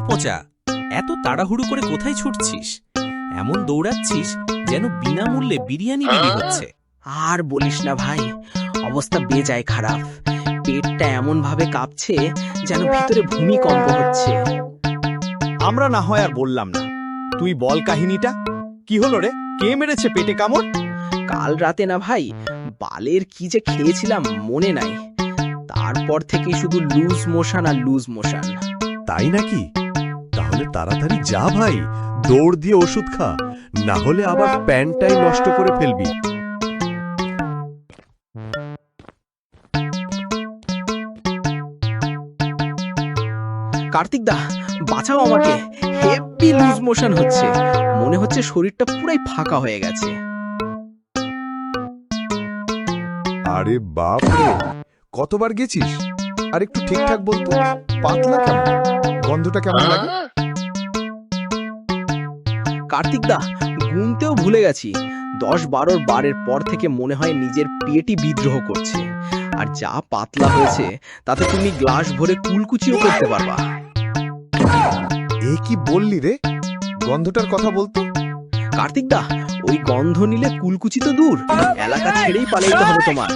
পচা। এত তাড়াহুড়ো করে কোথায় ছুটছিস? এমন দৌড়াচ্ছিস যেন বিনামূল্যে বিরিয়ানি বিলি হচ্ছে। আর বলিস না ভাই অবস্থা বেজায় খারাপ। পেটটা এমন ভাবে কাঁপছে যেন ভিতরে ভূমিকম্প হচ্ছে। আমরা না হয় আর বললাম না। তুই বল কাহিনীটা। কি হলো রে? কে মেরেছে পেটে কামড়? কাল রাতে না ভাই বালের কি যে খেয়েছিলাম মনে নাই। তারপর থেকে শুধু লুজ মোশন আর লুজ মোশন। তাই নাকি? তাড়াতাড়ি যা ভাই দৌড় দিয়ে ওষুধ খা না হলে আবার প্যান্টটাই নষ্ট করে ফেলবি। কার্তিক দা বাঁচাও আমাকে। হেভি লুজ মোশন হচ্ছে। মনে হচ্ছে শরীরটা পুরাই ফাঁকা হয়ে গেছে। আরে বাপ রে কতবার গেছিস? আর একটু ঠিকঠাক বলতো পাতলা কেমন? গন্ধটা কেমন লাগে? কার্তিক দা গুনতেও ভুলে গেছি। দশ বারোর বারের পর থেকে মনে হয় নিজের পেটই বিদ্রোহ করছে। আর যা পাতলা হয়েছে তাতে তুমি গ্লাস ভরে কুলকুচিও করতে পারবা। এ কি বললি রে? গন্ধটার কথা বলতো। কার্তিক দা ওই গন্ধ নিলে কুলকুচি তো দূর। এলাকা ছেড়েই পালাইতে হবে তোমার।